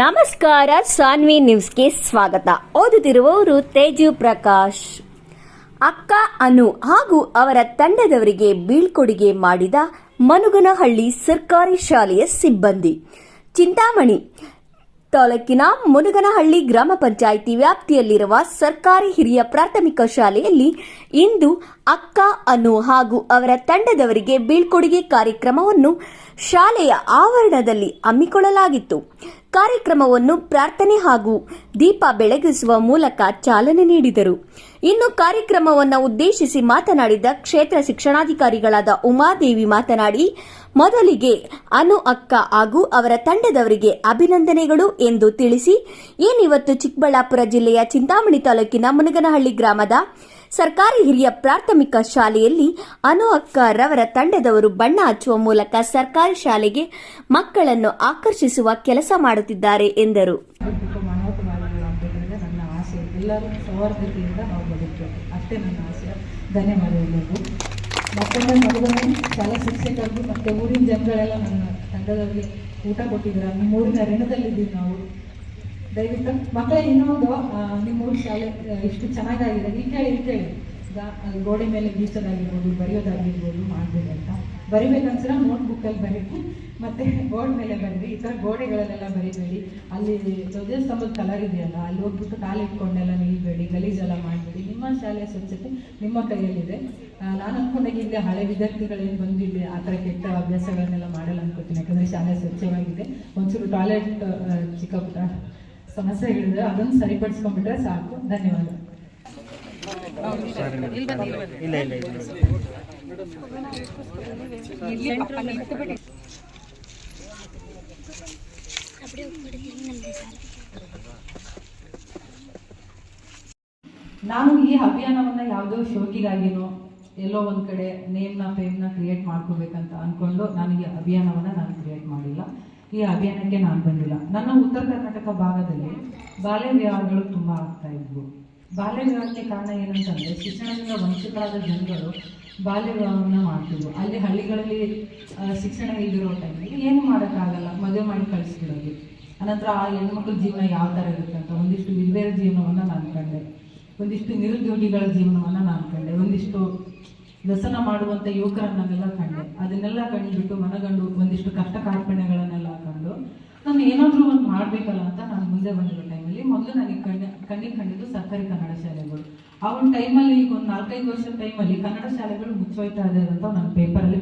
ನಮಸ್ಕಾರ, ಸಾನ್ವಿ ನ್ಯೂಸ್ಗೆ ಸ್ವಾಗತ. ಓದುತ್ತಿರುವವರು ತೇಜು ಪ್ರಕಾಶ್. ಅಕ್ಕ ಅನು ಹಾಗೂ ಅವರ ತಂಡದವರಿಗೆ ಬೀಳ್ಕೊಡುಗೆ ಮಾಡಿದ ಮನುಗನಹಳ್ಳಿ ಸರ್ಕಾರಿ ಶಾಲೆಯ ಸಿಬ್ಬಂದಿ. ಚಿಂತಾಮಣಿ ತಾಲೂಕಿನ ಮುನುಗನಹಳ್ಳಿ ಗ್ರಾಮ ಪಂಚಾಯಿತಿ ವ್ಯಾಪ್ತಿಯಲ್ಲಿರುವ ಸರ್ಕಾರಿ ಹಿರಿಯ ಪ್ರಾಥಮಿಕ ಶಾಲೆಯಲ್ಲಿ ಇಂದು ಅಕ್ಕ ಅನು ಹಾಗೂ ಅವರ ತಂಡದವರಿಗೆ ಬೀಳ್ಕೊಡುಗೆ ಕಾರ್ಯಕ್ರಮವನ್ನು ಶಾಲೆಯ ಆವರಣದಲ್ಲಿ ಹಮ್ಮಿಕೊಳ್ಳಲಾಗಿತ್ತು. ಕಾರ್ಯಕ್ರಮವನ್ನು ಪ್ರಾರ್ಥನೆ ಹಾಗೂ ದೀಪ ಬೆಳಗಿಸುವ ಮೂಲಕ ಚಾಲನೆ ನೀಡಿದರು. ಇನ್ನು ಕಾರ್ಯಕ್ರಮವನ್ನು ಉದ್ದೇಶಿಸಿ ಮಾತನಾಡಿದ ಕ್ಷೇತ್ರ ಶಿಕ್ಷಣಾಧಿಕಾರಿಗಳಾದ ಉಮಾದೇವಿ ಮಾತನಾಡಿ, ಮೊದಲಿಗೆ ಅನು ಅಕ್ಕ ಹಾಗೂ ಅವರ ತಂಡದವರಿಗೆ ಅಭಿನಂದನೆಗಳು ಎಂದು ತಿಳಿಸಿ, ಏನಿವತ್ತು ಚಿಕ್ಕಬಳ್ಳಾಪುರ ಜಿಲ್ಲೆಯ ಚಿಂತಾಮಣಿ ತಾಲೂಕಿನ ಮುನಗನಹಳ್ಳಿ ಗ್ರಾಮದ ಸರ್ಕಾರಿ ಹಿರಿಯ ಪ್ರಾಥಮಿಕ ಶಾಲೆಯಲ್ಲಿ ಅನು ಅಕ್ಕರವರ ತಂಡದವರು ಬಣ್ಣ ಹಚ್ಚುವ ಮೂಲಕ ಸರ್ಕಾರಿ ಶಾಲೆಗೆ ಮಕ್ಕಳನ್ನು ಆಕರ್ಷಿಸುವ ಕೆಲಸ ಮಾಡುತ್ತಿದ್ದಾರೆ ಎಂದರು. ಊಟ ನಿಮ್ಮ ಋಣದಲ್ಲಿದ್ದೀವಿ ನಾವು. ದಯವಿಟ್ಟು ಮಕ್ಕಳೇ, ಇನ್ನೊಂದು ನಿಮ್ಮ ಶಾಲೆ ಎಷ್ಟು ಚೆನ್ನಾಗಾಗಿದೆ. ಕೇಳಿ ಇಲ್ಲಿ ಕೇಳಿ. ಗೋಡೆ ಮೇಲೆ ಗೀಸೋದಾಗಿರ್ಬೋದು ಬರೆಯೋದಾಗಿರ್ಬೋದು ಮಾಡಬೇಕು ಅಂತ ಬರಿಬೇಕನ್ಸಿರ ನೋಟ್ ಬುಕ್ಕಲ್ಲಿ ಬರೀರಿ ಮತ್ತೆ ಬೋರ್ಡ್ ಮೇಲೆ ಬರೀರಿ. ಈ ಥರ ಗೋಡೆಗಳಲ್ಲೆಲ್ಲ ಬರಿಬೇಡಿ. ಅಲ್ಲಿ ಧ್ವಜಸ್ತಂಭದ ಕಲರ್ ಇದೆಯಲ್ಲ, ಅಲ್ಲಿ ಹೋಗ್ಬಿಟ್ಟು ಕಾಲು ಇಟ್ಕೊಂಡೆಲ್ಲ ನಿಲ್ಬೇಡಿ. ಗಲೀಜೆಲ್ಲ ಮಾಡಬೇಡಿ. ನಿಮ್ಮ ಶಾಲೆಯ ಸ್ವಚ್ಛತೆ ನಿಮ್ಮ ಕೈಯಲ್ಲಿದೆ. ನಾನು ಅಂದ್ಕೊಂಡಾಗ ಇಲ್ಲಿ ಹಳೆ ವಿದ್ಯಾರ್ಥಿಗಳೇನು ಬಂದಿದ್ದೆ ಆ ಥರ ಕೆಟ್ಟ ಅಭ್ಯಾಸಗಳನ್ನೆಲ್ಲ ಮಾಡಲ್ಲ ಅನ್ಕೋತೀನಿ. ಯಾಕಂದರೆ ಶಾಲೆ ಸ್ವಚ್ಛವಾಗಿದೆ. ಒಂಚೂರು ಟಾಯ್ಲೆಟ್ ಚಿಕ್ಕ ಪುಟ್ಟ ಸಮಸ್ಯೆಗಳಿದೆ ಅದನ್ನು ಸರಿಪಡಿಸ್ಕೊಂಡ್ಬಿಟ್ರೆ ಸಾಕು. ಧನ್ಯವಾದ. ನಾನು ಈ ಅಭಿಯಾನವನ್ನ ಯಾವುದೋ ಶೋಕಿಗಾಗಿನೋ ಎಲ್ಲೋ ಒಂದ್ ಕಡೆ ನೇಮ್ನ ಫೇಮ್ನ ಕ್ರಿಯೇಟ್ ಮಾಡ್ಕೋಬೇಕಂತ ಅನ್ಕೊಂಡು ನಾನು ಈ ಅಭಿಯಾನವನ್ನ ನಾನು ಕ್ರಿಯೇಟ್ ಮಾಡಿಲ್ಲ. ಈ ಅಭಿಯಾನಕ್ಕೆ ನಾನು ಬಂದಿಲ್ಲ. ನನ್ನ ಉತ್ತರ ಕರ್ನಾಟಕ ಭಾಗದಲ್ಲಿ ಬಾಲ್ಯ ವಿವಾಹಗಳು ತುಂಬ ಆಗ್ತಾ ಇದ್ವು. ಬಾಲ್ಯ ವಿವಾಹಕ್ಕೆ ಕಾರಣ ಏನಂತಂದ್ರೆ ಶಿಕ್ಷಣದಿಂದ ವಂಚಿತರಾದ ಜನಗಳು ಬಾಲ್ಯ ವಿವಾಹವನ್ನ ಮಾಡ್ತಿದ್ರು. ಅಲ್ಲಿ ಹಳ್ಳಿಗಳಲ್ಲಿ ಶಿಕ್ಷಣ ಇಲ್ದಿರೋ ಟೈಮಲ್ಲಿ ಏನು ಮಾಡೋಕ್ಕಾಗಲ್ಲ. ಮದುವೆ ಮಾಡಿ ಕಳಿಸ್ಬಿಡೋದು ಅನಂತರ ಆ ಹೆಣ್ಮಕ್ಳ ಜೀವನ ಯಾವ ಥರ ಇರುತ್ತೆ ಅಂತ ಒಂದಿಷ್ಟು ವಿಧವೆಯರ ಜೀವನವನ್ನ ನಾನು ಕಂಡೆ. ಒಂದಿಷ್ಟು ನಿರುದ್ಯೋಗಿಗಳ ಜೀವನವನ್ನ ನಾನು ಕಂಡೆ. ಒಂದಿಷ್ಟು ವ್ಯಸನ ಮಾಡುವಂತ ಯುವಕರನ್ನೆಲ್ಲ ಕಂಡೆ. ಅದನ್ನೆಲ್ಲ ಕಂಡುಬಿಟ್ಟು ಮನಗಂಡು ಒಂದಿಷ್ಟು ಕಷ್ಟ ಕಾರ್ಪಣ್ಯಗಳನ್ನೆಲ್ಲ ನಾನು ಏನಾದ್ರೂ ಒಂದು ಮಾಡ್ಬೇಕಲ್ಲ ಅಂತ ನಾನು ಮುಂದೆ ಬಂದಿರೋ ಟೈಮಲ್ಲಿ ಮೊದಲು ನನಗೆ ಕಣ್ಣ ಕಣ್ಣಿಗೆ ಕಂಡಿದ್ದು ಸರ್ಕಾರಿ ಕನ್ನಡ ಶಾಲೆಗಳು. ಆ ಒಂದು ಟೈಮಲ್ಲಿ ಈಗ ಒಂದು ನಾಲ್ಕೈದು ವರ್ಷದ ಟೈಮಲ್ಲಿ ಕನ್ನಡ ಶಾಲೆಗಳು ಮುಚ್ಚೋಯ್ತಾ ಇದೆ ಅಂತ ನನ್ನ ಪೇಪರಲ್ಲಿ